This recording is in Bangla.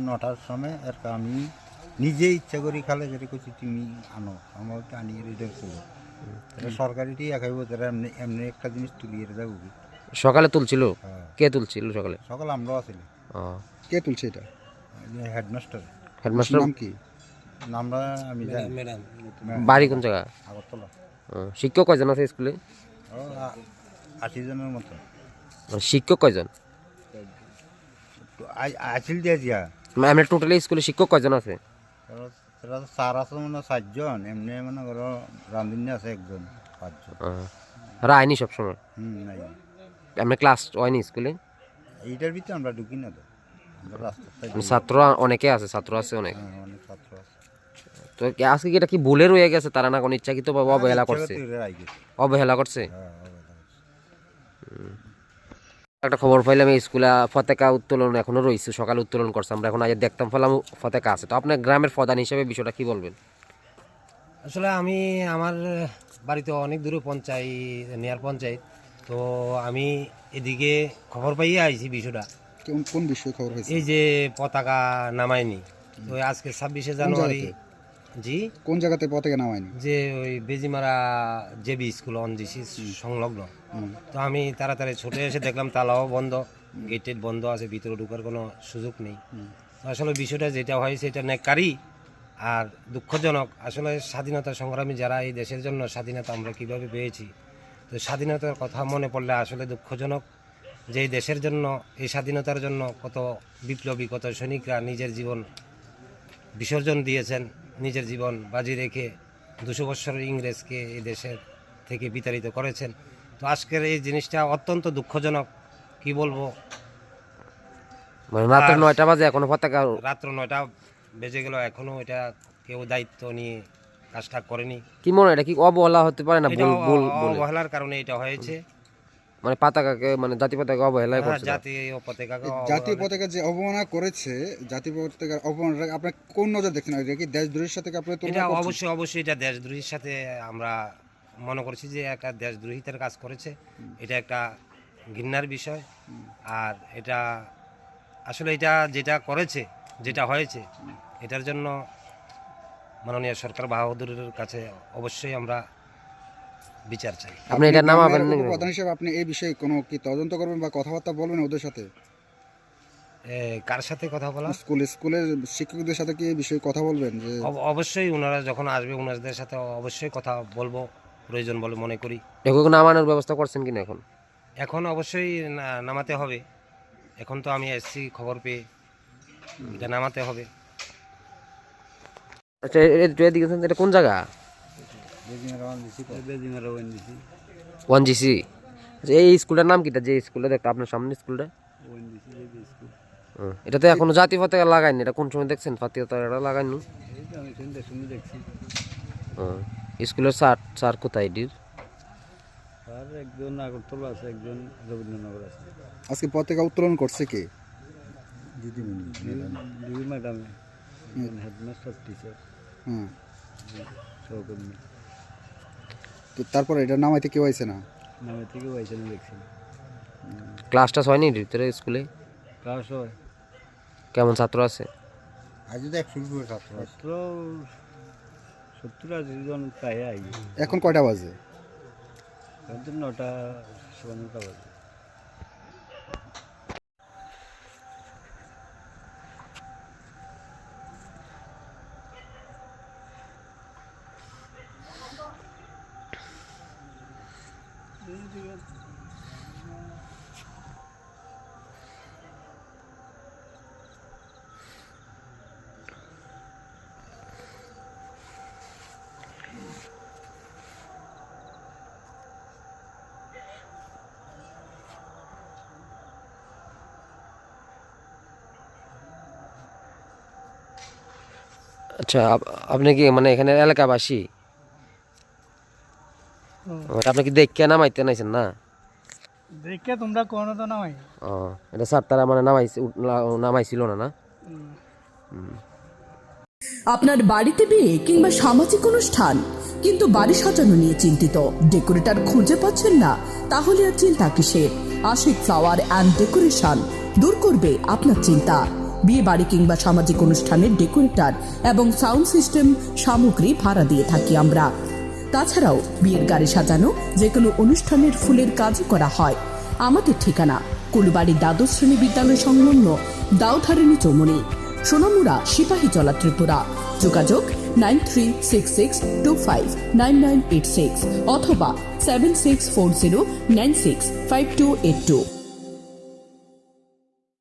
নটার সময় আর আমি নিজে ইচ্ছা করি খালে যেটা করছি তুমি আনো আমার আনি এটা করব সরকারিটি একাইব তারা এমনি এমনি একটা জিনিস তুলিয়ে যাব কি সকালে তুলছিল কে তুলছিল সকালে সকাল আমরাও ও কে তুলছে এটা হেডমাস্টার হেডমাস্টার নাম কি নামটা আমি জানি বাড়ি কোন জায়গা আগরতলা ও, শিক্ষক কয়জন আছে স্কুলে ও আশি জনের মতো শিক্ষক কয়জন আসিল দিয়া। মানে টোটালি স্কুলে শিক্ষক কয়জন আছে? স্যার আছে মানে চারজন এমনি মানে ধরো রাঁধুনি আছে একজন পাঁচজন। ওরা আইনি সবসময়? হুম নাই। আমরা ক্লাস হয়নি স্কুলে এইটার ভিতরে আমরা ঢুকি না তো। মানে ছাত্র অনেকে আছে ছাত্র আছে অনেক। হ্যাঁ ছাত্র আছে। তো আজকে কি এটা কি ভুলে রয়ে গেছে? তারা না কোনো ইচ্ছাকৃত ভাবে অবহেলা করছে? অবহেলা করছে হ্যাঁ, অবহেলা করছে। একটা খবর পাইলাম এই স্কুলে পতাকা উত্তোলন এখনও রয়েছে সকালে উত্তোলন করছে আমরা এখন আজ দেখতাম ফেলাম পতাকা আছে। তো আপনার গ্রামের প্রধান হিসেবে বিষয়টা কি বলবেন? আসলে আমি আমার বাড়িতে অনেক দূরে পঞ্চায়েত নেয়ার পঞ্চায়েত তো আমি এদিকে খবর পাইয়ে আইছি বিষয়টা। কোন- কোন বিষয়ে খবর এই যে পতাকা নামায়নি তো আজকে ছাব্বিশে জানুয়ারি জি? কোন জায়গাতে পতাকা নামায়নি যে ওই বেজিমারা জেবি স্কুল অনজিসি সংলগ্ন। তো আমি তাড়াতাড়ি ছুটে এসে দেখলাম তালাও বন্ধ গেট টেট বন্ধ আছে ভিতরে ঢুকার কোনো সুযোগ নেই। আসলে বিষয়টা যেটা হয়েছে এটা নেকারি আর দুঃখজনক। আসলে স্বাধীনতা সংগ্রামী যারা এই দেশের জন্য স্বাধীনতা আমরা কীভাবে পেয়েছি তো স্বাধীনতার কথা মনে পড়লে আসলে দুঃখজনক যে এই দেশের জন্য এই স্বাধীনতার জন্য কত বিপ্লবী কত সৈনিকরা নিজের জীবন বিসর্জন দিয়েছেন। নিজের জীবন বাজি রেখে দুশো বৎসরের ইংরেজকে এই দেশের থেকে বিতাড়িত করেছেন। তো আজকের এই জিনিসটা অত্যন্ত দুঃখজনক কি বলব? মানে রাত্রে নয়টা বাজে এখনও পতাকা রাত্র নয়টা বেজে গেল এখনও এটা কেউ দায়িত্ব নিয়ে কাজটা করেনি। কি মনে হয় এটা কি অবহেলা হতে পারে না ভুল ভুল অবহেলার কারণে এটা হয়েছে। মানে পতাকাকে মানে জাতি পতাকা অবহেলাই হ্যাঁ, করছে জাতীয় পতাকাকে জাতীয় পতাকা যে অবমাননা করেছে জাতীয় পতাকার অবমাননা আপনার কোন নজর দেখছেন? এটা কি দেশদ্রোহের সাথে কি আপনার তুলনা এটা অবশ্যই অবশ্যই এটা দেশদ্রোহীর সাথে আমরা মনে করছি যে একটা দেশদ্রোহিতার কাজ করেছে। এটা একটা ঘৃণার বিষয়। আর এটা আসলে এটা যেটা করেছে যেটা হয়েছে এটার জন্য মাননীয় সরকার বাহাদুরের কাছে অবশ্যই আমরা বিচার চাই। আপনি এটা নামাবেন নাকি? হিসেবে আপনি এই বিষয়ে কোনো কি তদন্ত করবেন বা কথাবার্তা বলবেন ওদের সাথে? কার সাথে কথা বলা? স্কুলে স্কুলের শিক্ষকদের সাথে কি এই বিষয়ে কথা বলবেন যে অবশ্যই ওনারা যখন আসবে ওনাদের সাথে অবশ্যই কথা বলব প্রয়োজন বলে মনে করি। এগুলো নামানোর ব্যবস্থা করছেন কিনা এখন? এখন অবশ্যই নামাতে হবে। এখন তো আমি এসছি খবর পেয়ে। এটা নামাতে হবে। আচ্ছা এটা কোন জায়গা? One GC. আচ্ছা এই স্কুলটার নাম কিটা? যে স্কুলটা দেখতে আপনার সামনে স্কুলটা। হুম, এটা তো এখনও জাতীয় পতাকা লাগায়নি। এটা কোন সময় দেখছেন? জাতীয় পতাকা লাগায়নি। স্কুলের স্যার স্যার কোথায় এটির? আর একজন আগরতলা আছে একজন রবীন্দ্রনগর আছে। আজকে পতাকা উত্তোলন করছে কে? দিদি ম্যাডাম হেডমাস্টার টিচার হ্যাঁ সহকর্মী। তো তারপর এটা নামাইতে কেউ আইছে না? নামাইতে কেউ হয়েছে না দেখছি। ক্লাস টাস হয়নি ভিতরে স্কুলে? ক্লাস হয়। কেমন ছাত্র আছে? আজ তো একশো ছাত্র ছাত্র সত্তর আশি জন প্রায় এখন কয়টা বাজে? এখন নটা সোয়া নটা বাজে। আচ্ছা আপ- আপনি কি মানে এখানে এলাকাবাসী ওটা আপনি কি দেখে নামাইতে নাইছেন না? দেখে তোমরা কোনো তো নয় ও এটা স্যার তারা মানে নামাইছে নামাইছিল না না? আপনার বাড়িতে বিয়ে কিংবা সামাজিক অনুষ্ঠান কিন্তু বাড়ি সাজানো নিয়ে চিন্তিত। ডেকোরেটর খুঁজে পাচ্ছেন না তাহলে আর চিন্তা কিসের? আশিক ফ্লাওয়ার অ্যান্ড ডেকোরেশন দূর করবে আপনার চিন্তা। বিয়ে বাড়ি কিংবা সামাজিক অনুষ্ঠানের ডেকোরেটর এবং সাউন্ড সিস্টেম সামগ্রী ভাড়া দিয়ে থাকি আমরা। তাছাড়াও বিয়ের গাড়ি সাজানো যে কোনো অনুষ্ঠানের ফুলের কাজও করা হয়। আমাদের ঠিকানা, কুলবাড়ি দ্বাদশ শ্রেণি বিদ্যালয় সংলগ্ন দাউধারিণী চৌমনি সোনামুড়া, সিপাহী জলা ত্রিপুরা। যোগাযোগ nine three six six two five nine nine eight six অথবা seven six four zero nine six five two eight two.